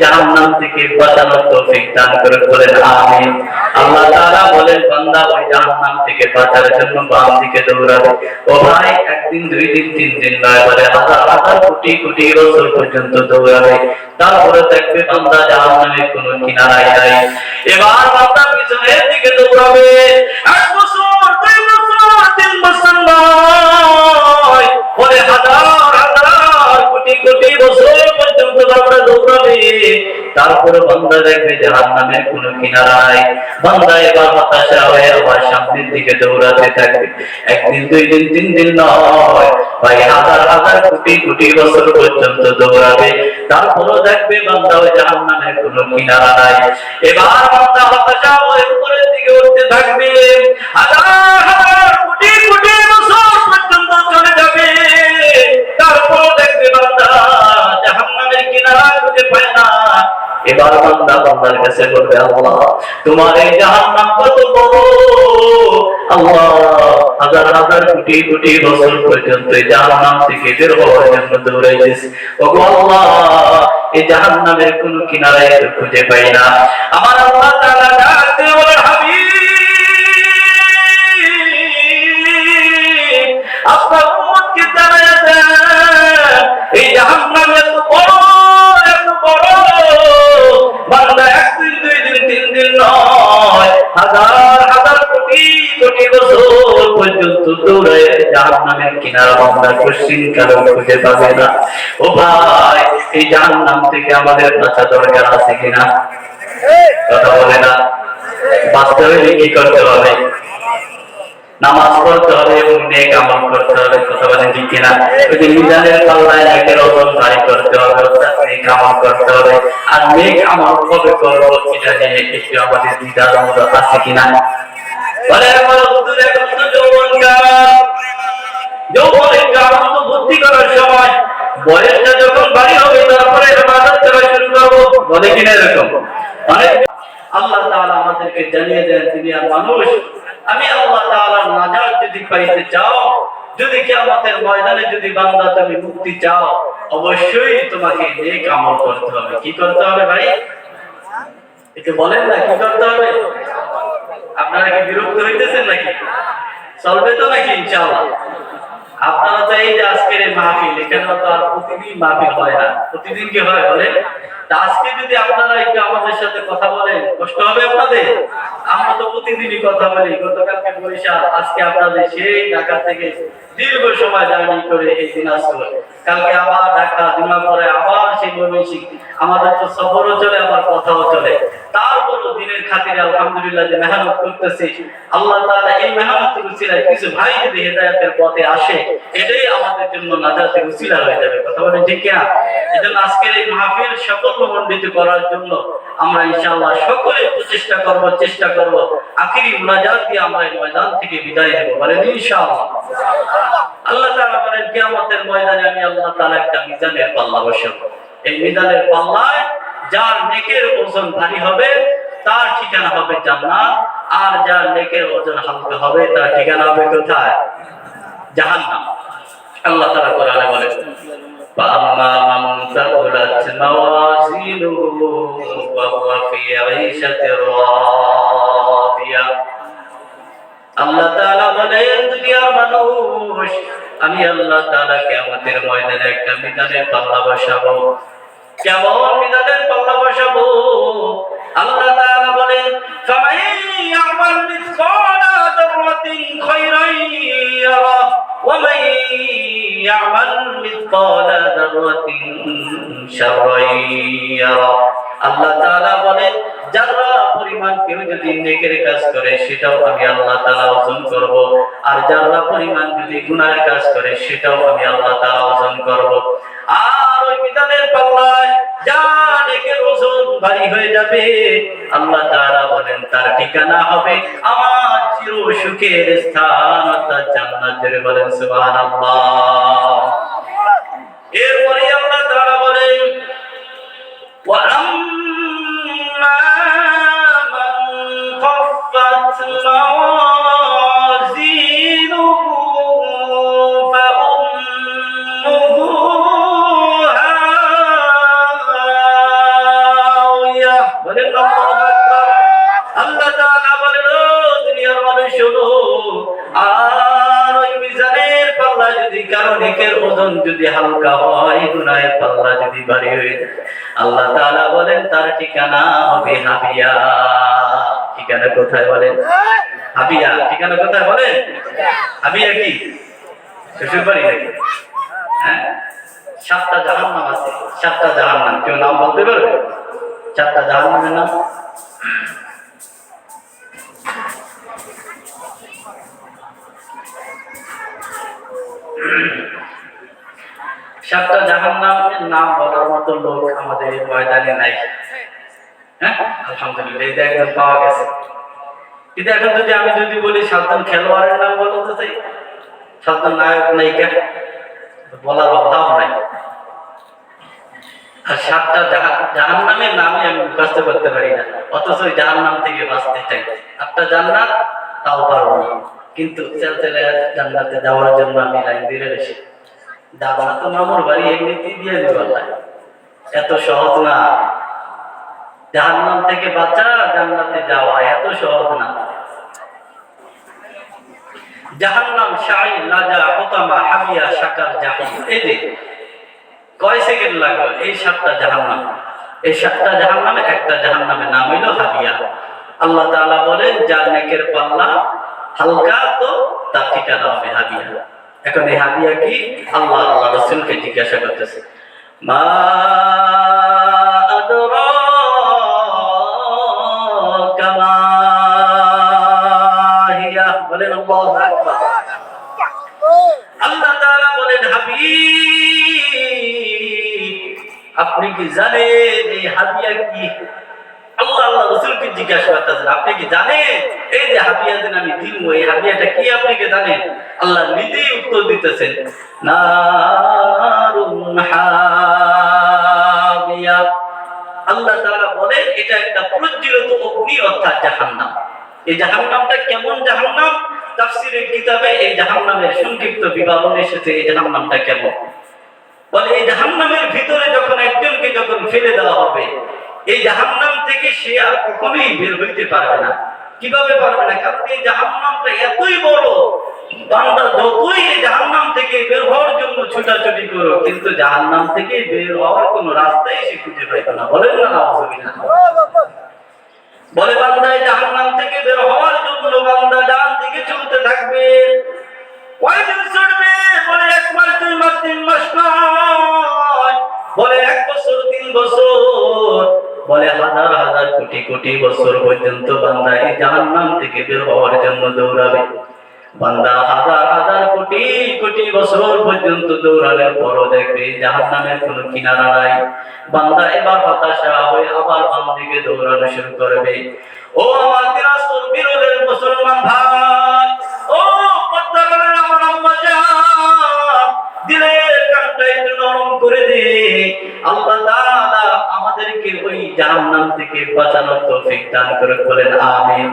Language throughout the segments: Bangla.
জাহান্নাম থেকে বাঁচানোর তৌফিক দান করে বলেন, আমিন। আল্লাহ তাআলা বলেন, বান্দা ওই জাহান্নাম থেকে বাঁচার জন্য বাম দিকে দৌড়াবে। ও ভাই, একদিন, দুই দিন, তিন দিন নয় বলে হাজার হাজার কোটি কোটি বছর পর্যন্ত দৌড়াবে। তারপরে দেখবে বান্দা জাহান্নামের কোনো কিনারায় নাই। এবার বান্দা পিছনের দিকে দৌড়াবে। এক বছর, দুই বছর, তিন বছর নয়। পরে হাজার হাজার কোটি কোটি বছর পর্যন্ত আমরা দৌড়াবে। তারপরে বান্দা দেখবে জাহান্নামের কোনো কিনারা নাই। এবার হতাশা হয়ে আবার সামনের দিকে দৌড়াতে থাকবে। একদিন, দুই দিন, তিন দিন নয়, ভাই, হাজার হাজার কোটি কোটি বছর পর্যন্ত দৌড়াবে। তারপরে দেখবে বান্দা ওই জাহান্নামের কোনো কিনারা নাই। এবার বান্দা হতাশা হয়ে উপরের দিকে উঠতে থাকবে। হাজার হাজার কোটি কোটি বছর পর্যন্ত চলে যাবে। এবার বান্দা বান্দার কাছে বলবে, আল্লাহ, তোমার এই জাহান্নাম কত বড়? আল্লাহ, হাজার হাজার কোটি কোটি বছর পর্যন্ত এই জাহান্নাম থেকে বের হওয়ার জন্য দৌড়াইতেছি। ওগো আল্লাহ, এই জাহান্নামের কোন কিনারায় খুঁজে পাই না। আমার আল্লাহ তাআলা নয় হাজার হাজার কোটি কোটি বছর পর্যন্ত দৌড়ে জাহান্নামের কিনারা বান্দা কোশ্চিন কারণ খুঁজে পাবে না? ও ভাই এই জাহান্নাম থেকে আমাদের বাঁচা দরকার আছে কিনা? কথা বলে না। বাঁচতে হলে কি করতে হবে? নামাজ পড়তে হবে এবং নেক আমল করতে হবে, কথা বলেন ঠিক কিনা? ওই যে মিজানের পাল্লায় নেকের ওজন ভারী করতে হবে অর্থাৎ নেক আমল করতে হবে। আর নেক আমল কবে করব এটা নিয়ে একটু আমাদের দ্বিধা দ্বন্দ্ব আছে কিনা? বলে, আমার হুজুর, এখন তো যৌবনকাল। যৌবনকাল আনন্দ বুদ্ধি করার সময়। বয়সটা যখন বাড়ি হবে, তারপরে ইবাদত করা শুরু করব। বলে কিনা এরকম? অনেক আল্লাহ তাআলা আমাদেরকে জানিয়ে দেন, তিনি আর মানুষ। আমি আল্লাহ তাআলার নাজাত যদি পাইতে চাও যদি কিয়ামতের ময়দানে যদি বান্দা তুমি মুক্তি চাও, অবশ্যই তোমাকে এই আমল করতে হবে। কি করতে হবে ভাই? একটু বলেন না, কি করতে হবে? আপনারা কি বিরক্ত হইতেছেন নাকি? চলবে তো নাকি ইনশাআল্লাহ? আপনারা এই যে আজকের এই মাহফিল, এখানে তো আর প্রতিদিন মাহফিল হয় না। প্রতিদিন কি হয় বলেন? তা আজকে যদি আপনারা একটু আমাদের সাথে কথা বলেন, কষ্ট হবে আপনাদের? আমরা তো প্রতিদিনই কথা বলি। গতকালকে বরিশাল, আজকে আপনাদের সেই ঢাকা থেকে দীর্ঘ সময় জার্নি করে এই দিনাজপুর। কালকে আবার ঢাকা জুমা পরে আবার সেই ময়মনসিং আমাদের তো সফরও চলে, আবার কথাও চলে। তারপরও দিনের খাতিরে আলহামদুলিল্লাহ যে মেহনত করতেছি, আল্লাহ তাআলা এই মেহনতের উসিলায় কিছু ভাই যদি হেদায়েতের পথে আসে, এটাই আমাদের জন্য নাজাতের উসিলা হয়ে যাবে। কথা বলেন ঠিক কিনা? এজন্য আজকের এই মাহফিল সফলমণ্ডিত করার জন্য আমরা ইনশাআল্লাহ সকলে প্রচেষ্টা করব, চেষ্টা করব। আখিরি মুনাজাত দিয়ে আমরা এই ময়দান থেকে বিদায় নেব। বলেন ইনশাআল্লাহ। আল্লাহ তাআলা বলেন, কিয়ামতের ময়দানে আমি আল্লাহ তাআলা একটা মিজানের পাল্লা বসাবো। এই মিজানের পাল্লায় যার নেকের ওজন ভারী হবে তার ঠিকানা হবে জান্নাত আর যার নেকের ওজন হালকা হবে তার ঠিকানা হবে কোথায় জাহান্নাম আল্লাহ তাআলা কোরআনে বলেন فأما من ثقلت موازينه وهو في عيشة راضية আল্লাহ তাআলা বলেন দুনিয়ার মানুষ আমি আল্লাহ তাআলা কিয়ামতের ময়দানে একটা মিজানের পাল্লা বসাবো কেমন বসাবো? আল্লাহ তাআলা বলেন মিসকালা মিসকালা আল্লাহ তাআলা বলেন, যারা পরিমাণ কেউ যদি নেকের কাজ করে, সেটাও আমি আল্লাহ তাআলা ওজন করব। আর যারা পরিমাণ যদি গুনাহের কাজ করে, সেটাও আমি আল্লাহ তাআলা ওজন করব। আর শয়তানের পাল্লায় ওজন ভারী হয়ে যাবে। আল্লাহ বলেন, তার ঠিকানা হবে আমার চির সুখের স্থান। জান্নাত বলেন এরপরে আল্লাহ তারা বলেন, ওয়া আম্মা মান মাওয়া ওজন যদি হালকা হয় গুনাহের পাল্লা যদি ভারী হয়ে যায়, আল্লাহ তাআলা বলেন, তার ঠিকানা হবে হাবিয়া। ঠিকানা কোথায় বলেন? হাবিয়া। ঠিকানা কোথায় বলেন? হাবিয়া কি? শ্বশুর বাড়ি নাকি? হ্যাঁ? সাতটা জাহান্নাম আছে। সাতটা জাহান্নাম। কেউ নাম বলতে পারবে? চারটা জাহান্নামের নাম? সাতটা জাহান্নামের নাম বলার মতো লোক আমাদের ময়দানে নাই। হ্যাঁ? আলহামদুলিল্লাহ পাওয়া গেছে। কিন্তু এখন যদি আমি যদি বলি সাতজন খেলোয়াড়ের নাম বলতে চাই সাতজন নায়ক নায়িকা বলার অভাব নাই। আর সাতটা জাহান নামের নামে আমি মুখস্থ করতে পারি না। অথচ ওই জাহান নাম থেকে বাঁচতে চাই। আটটা জান্নাত, তাও পারব না। কিন্তু জান্নাতে যাওয়ার জন্য আমি লাইন দিয়ে রয়েছি দাদা তো মামুর বাড়ি এমনিতেই দিয়ে দিব। এত সহজ না। জাহান্নাম থেকে জান্নাতে যাওয়া, এত সহজ না। জাহান্নাম শাই লাজা শাকার জাহিম। এই যে, কয় সেকেন্ড লাগল? এই সাতটা জাহান্নাম। এই সাতটা জাহান্নামে একটা জাহান্নামের নাম আল্লাহ তাআলা বলেন যার নেকের পাল্লা, হালকা তো তার ঠিকানা হবে হাবিয়া এখন এই হাবিয়া কি? আল্লাহ আল্লাহ রসুলকে জিজ্ঞাসা করতেছে, মা আল্লাহ বলেন, হাবিব, আপনি কি জানেন এই হাবিয়া কি? সংক্ষিপ্ত বিবরণ এসেছে, এই জাহান্নামটা কেমন? বলে, এই জাহান্নামের ভিতরে যখন একজনকে যখন ফেলে দেওয়া হবে, এই জাহান্নাম থেকে সে আর কখনোই বের হইতে পারবে না। কীভাবে পারবে না? কারণ এই জাহান্নামটা এতই বড়, বান্দা যতই এই জাহান্নাম থেকে বের হওয়ার জন্য ছুটাছুটি করো কিন্তু জাহান্নাম থেকে বের হওয়ার কোনো রাস্তাই সে খুঁজে পাইতো না। বলেন না নাউজুবিল্লাহ বলে, বান্দা, এই জাহান্নাম থেকে বের হওয়ার জন্য বান্দা ডান দিকে চলতে থাকবে। কয়দিন চলবে? বলে, এক মাস, দুই মাস, তিন মাস বলে, এক বছর, তিন বছর। বলে হাজার হাজার কোটি কোটি বছর পর্যন্ত বান্দা এই জাহান্নাম থেকে বের হওয়ার জন্য দৌড়াবে। বান্দা হাজার হাজার কোটি কোটি বছর পর্যন্ত দৌড়ানোর পরও দেখবে জাহান্নামের কোনো কিনারা নাই। বান্দা এবার হতাশা হয়ে আবার বাম দিকে দৌড়ানো শুরু করবে। ও আমার বিরোধের মুসলমান ভাই! জাহান্নাম থেকে বাঁচানোর তৌফিক দান করে বলেন, আমিন।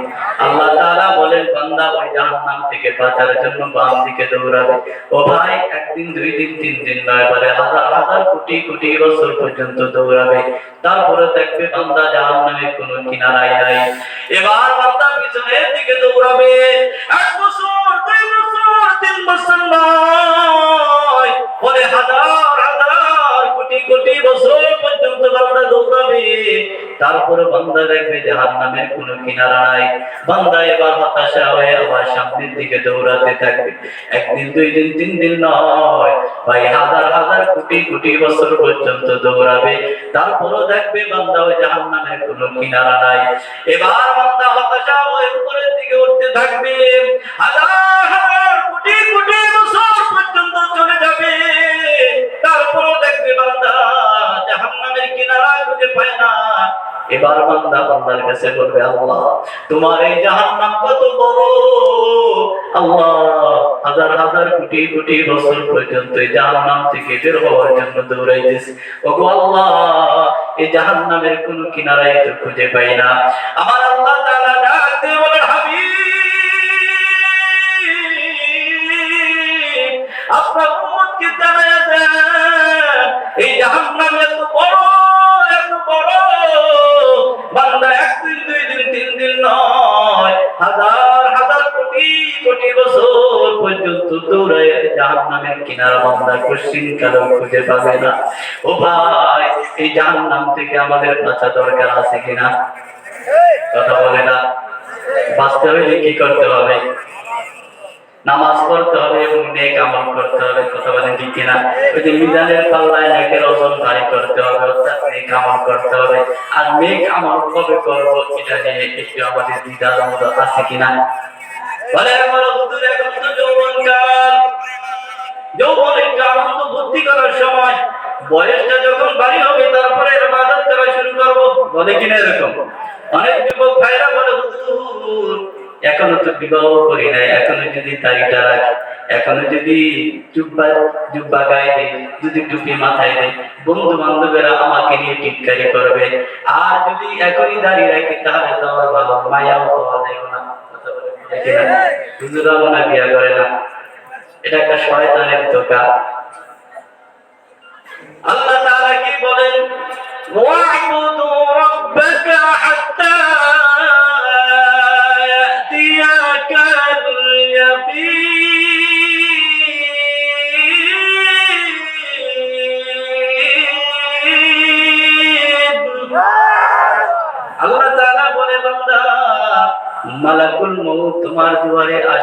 আল্লাহ তাআলা বলেন, বান্দা ওই জাহান্নাম থেকে বাঁচার জন্য বাম দিকে দৌড়াবে। ও ভাই, একদিন, দুই দিন, তিন দিন নয়, বলে হাজার হাজার কোটি কোটি বছর পর্যন্ত দৌড়াবে। তারপরে দেখবে বান্দা জাহান্নামের কোনো কিনারাই নাই। এবার বান্দা পিছনের দিকে দৌড়াবে। এক বছর, দুই বছর, তিন বছর নয়, বলে হাজার হাজার কোটি কোটি বছর পর্যন্ত বান্দা দৌড়াবে। তারপরে বান্দা দেখবে যে নামের কোনো কিনারা নাই। বান্দা এবার হতাশা হয়ে আবার সামনের দিকে দৌড়াতে থাকবে। একদিন, দুই দিন, তিন দিন নয়, ভাই হাজার হাজার কোটি কোটি বছর পর্যন্ত দৌড়াবে। তারপরও দেখবে বান্দা ওই জাহান্নামের কোনো কিনারা নাই। এবার বান্দা হতাশা হয়ে উপরের দিকে উঠতে থাকবে। হাজার হাজার এবার বান্দা বান্দার কাছে বলবে, আল্লাহ, তোমার এই জাহান্নাম কত বড়? আল্লাহ, হাজার হাজার কোটি কোটি বছর পর্যন্ত এই জাহান্নাম থেকে বের হওয়ার জন্য দৌড়াইতেছে। ওগো আল্লাহ, এই জাহান্নামের কোন কিনারাই তো খুঁজে পাই না। আমার আল্লাহ তাআলা ডাক দিয়ে বলেন হাবিব, আপনার উম্মতকে জানায়া দেন, এই জাহান্নাম এত বড়। কি করতে হবে? নামাজ পড়তে হবে এবং আমল করতে হবে, কথা বলেন ঠিক কিনা? ওই যে পাল্লায় নেকের ওজন ভারী করতে হবে আমল করতে হবে। আর নেক আমল কবে করব, এটা নিয়ে একটু আমাদের দ্বিধার মতো আছে কিনা? আমার এখন তো বুদ্ধি করার সময়। বয়সটা যখন হবে, তারপরে করা শুরু করব। বলে কিনা এরকম? অনেক যুবক ভাইরা বলে এখনও তো বিবাহ করি নাই। এখনও যদি রাখি, এখনও যদি জুব্বা জুব্বা গায়ে দেয় যদি টুপি মাথায় দেয় বন্ধু বান্ধবেরা আমাকে নিয়ে টিটকারি করবে। আর যদি এখনই দাঁড়িয়ে রাখি, তাহলে তো আমার ভালো মায়াও পাওয়া যাবে না। এটা একটা শয়তানের ধোকা আল্লাহ তাআলা কি বলেন? ওয়া'বুদু রাব্বাকা হাত্তা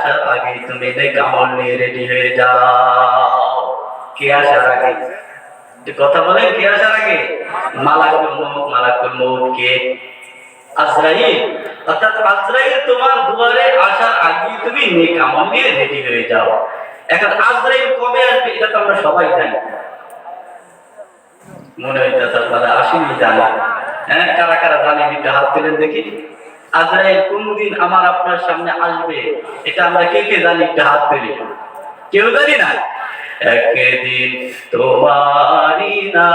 আসার আগে তুমি নিয়ে রেডি হয়ে যাও। কে আসার আগে কথা বলেন, কে আসার আগে মালাকুল মালাকুল কে? আজরাইল। অর্থাৎ আজরাইল তোমার দুয়ারে আসার আগে তুমি নেক নিয়ে রেডি হয়ে যাও। এখন আজরাইল কবে আসবে, এটা তো আমরা সবাই জানি। মনে হইতেছে আপনারা আসেনি জানা হ্যাঁ কারা কারা জানেন, একটু হাত তুলেন দেখি। আজরাইল কোনদিন আমার আপনার সামনে আসবে? এটা আমরা কে কে জানি? একটা হাত তুলি কেউ জানি না? একদিন তোমারি নাম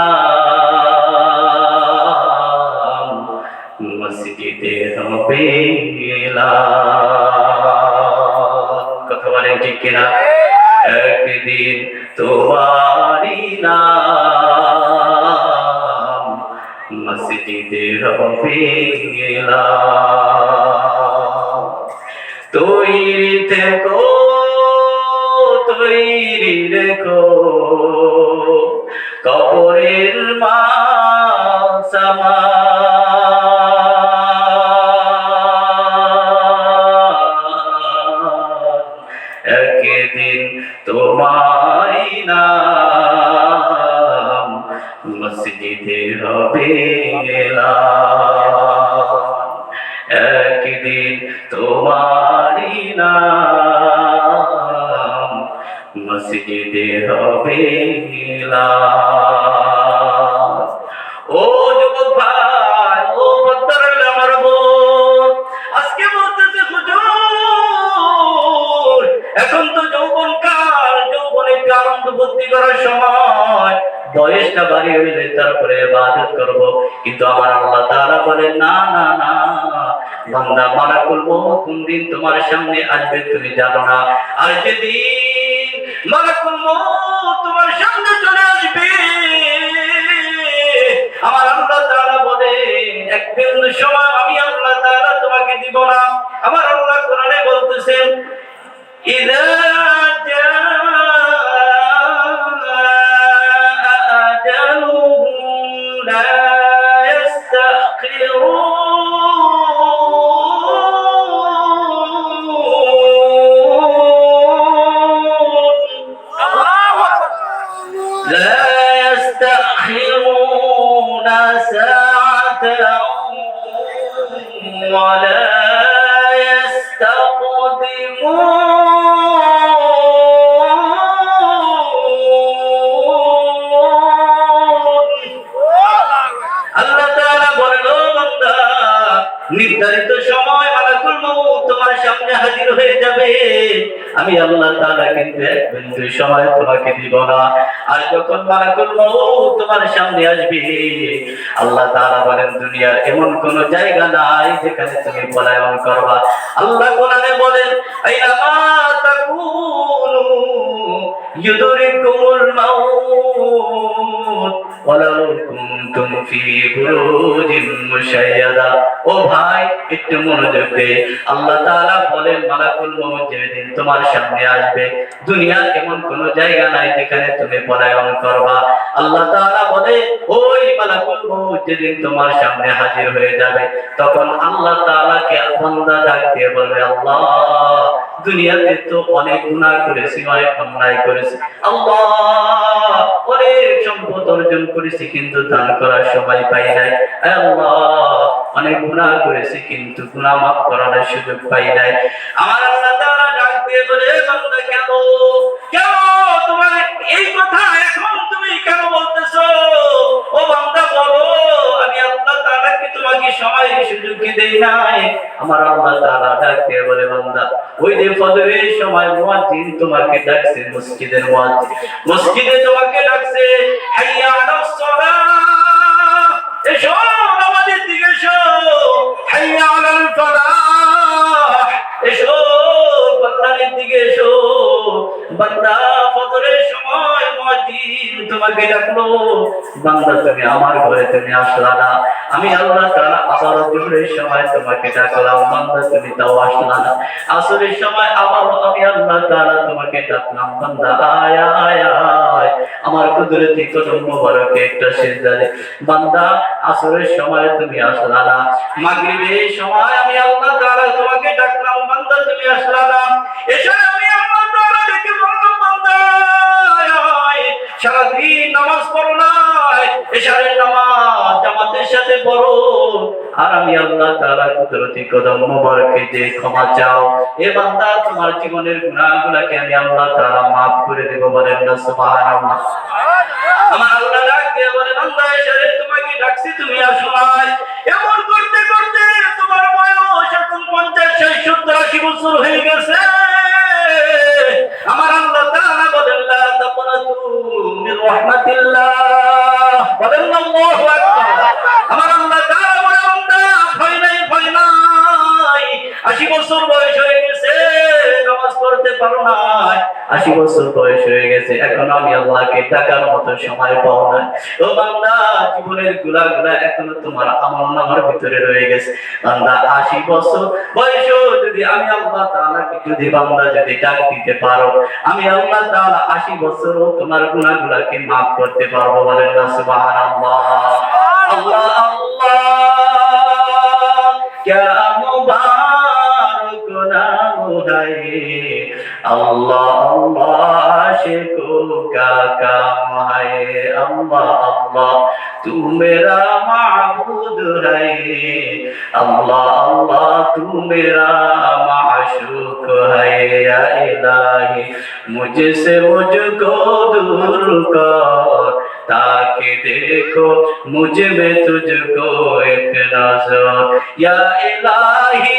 মসজিদে হবে কথা বলেন ঠিক কিনা? একদিন তোমারি নাম মসজিদে হবে তৈরি থেকো তৈরি রেখো বান্দা মারা করব কোন দিন তোমার সামনে আসবে তুমি জানো না। আর যেদিন মারা করব তোমার সামনে চলে আসবে, আমার আল্লাহ তারা বলে এক সময় আমি আল্লাহ তাআলা নির্ধারিত সময় মালাকুল মউত তোমার সামনে হাজির হয়ে যাবে। আমি আল্লাহ তাআলা কিন্তু এক বিন্দু সময় তোমাকে দিব না। আর যখন মালাকুল মউত তোমার সামনে আসবে, আল্লাহ তাআলা বলেন, দুনিয়ার এমন কোন জায়গা নাই যেখানে তুমি পলায়ন করবা। আল্লাহ কোরআনে বলেন আইনামা তাকুনু ইউদরিকুমুল মাউত ওয়ালাউ কুনতুম ফি বুরুজিন মুশাইয়াদা ও ভাই, একটু মনোযোগ দে। আল্লাহ তাআলা বলেন, মালাকুল মউত যেদিন তোমার সামনে আসবে, দুনিয়া এমন কোন জায়গা নাই যেখানে তুমি পলায়ন করবা। আল্লাহ তাআলা বলে ওই মালাকুল মউত যেদিন তোমার সামনে হাজির হয়ে যাবে, তখন আল্লাহ তাআলাকে বান্দা ডাক দিয়ে বলবে, আল্লাহ, দুনিয়াতে তো অনেক গুনাহ করেছি, অনেক অন্যায় করেছি। করেছি মাফ করার সুযোগ পাই নাই। আমার আল্লাহ ডাক কেন কেন তোমার এই কথা এখন তুমি কেন বলতেছো? ও বান্দা, বলো। তোমাকে সময় সুযোগ দেই নাই। আমার আল্লাহ তাআলা ডাক বলে, বান্দা, ওই যে ফজরের সময় মুয়াজ্জিন তোমাকে ডাকছে, মসজিদের মুয়াজ্জিন। মসজিদে তোমাকে ডাকছে, হাইয়া আলাস সালাহ এসো নামাজের দিকে, এসো। হাইয়া আলাল ফালাহ এসো কল্যাণের দিকে, এসো। বান্দা, ফজরের সময় মুয়াজ্জিন তোমাকে ডাকলো। বান্দা, তুমি আমার ঘরে তুমি আসলা না। আমি আল্লাহ তাআলা সময় তোমাকে ডাকলাম। বান্দা, তুমি তাও আসলা না। আসরের সময় আবার আমি আল্লাহ তাআলা তোমাকে ডাকলাম। বান্দা আমার কুদরতি কদম একটা সিজদা বান্দা, আসরের সময় তুমি আসলা না। মাগরিবের সময় আমি আল্লাহ তাআলা তোমাকে ডাকলাম। বান্দা, তুমি আসলা না। এসে আমি সারাদিন নামাজ পড়ো নাই, এশারের নামাজ জামাতের সাথে পড়ো। আর আমি আল্লাহ কুদরতি কদম ক্ষমা চাও। এ বান্দা, তোমার জীবনের গুনাহগুলোকে আমি আল্লাহ তাআলা maaf করে দেব বলেন না, সুবহানাল্লাহ। আমার আল্লাহ ডাক দিয়ে বলে, বান্দা তোমাকে ডাকছি, তুমি আসো নাই। এমন করতে করতে মির 80 বছর বয়স হয়ে গেছে। এখন আমি আল্লাহকে টাকার মতো সময় পাও না ও বান্দা জীবনের গুলাগুলা এখনও তোমার আমল নামার ভিতরে রয়ে গেছে। বান্দা 80 বছর বয়স যদি আমি আল্লাহ তাআলাকে যদি বান্দা যদি ডাক দিতে পারো আমি আল্লাহ তাআলা 80 বছরও তোমার গুনাহগুলোকে maaf করতে পারব বলেন না সুবহানাল্লাহ। আল্লাহ আল্লাহ আল্লাহ আল্লাহ শেখু কাকা? হায় আল্লাহ আল্লাহ তু মেরা মাহবুদ হায় আল্লাহ আল্লাহ তু মেরা মাশুক হায় ইলাহি, মুঝসে মুঝকো দূর কর। তাকে দেখো মুঝ মে তুঝকো এক নজর। ইয়া ইলাহি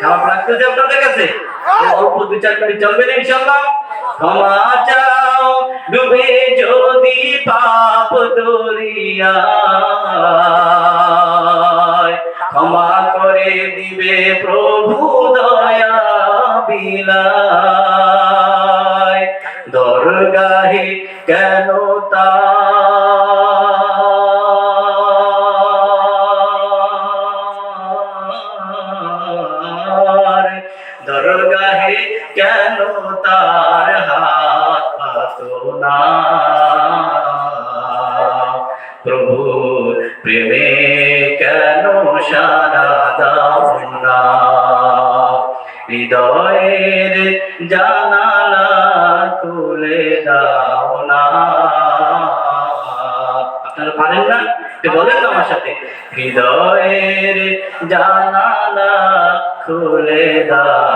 খারাপ লাগতেছে আপনাদের কাছে? অল্প দু চার মিনিট চলবে না ইনশাল্লাহ ক্ষমা চাও ডুবে যদি পাপ দরিয়া। ক্ষমা করে দিবে প্রভু দয়া বিলায় হৃদয়ের জানালা খুলে দাও না আপনারা পারেন না? বলেন আমার সাথে। হৃদয়ের জানালা খুলে দাও।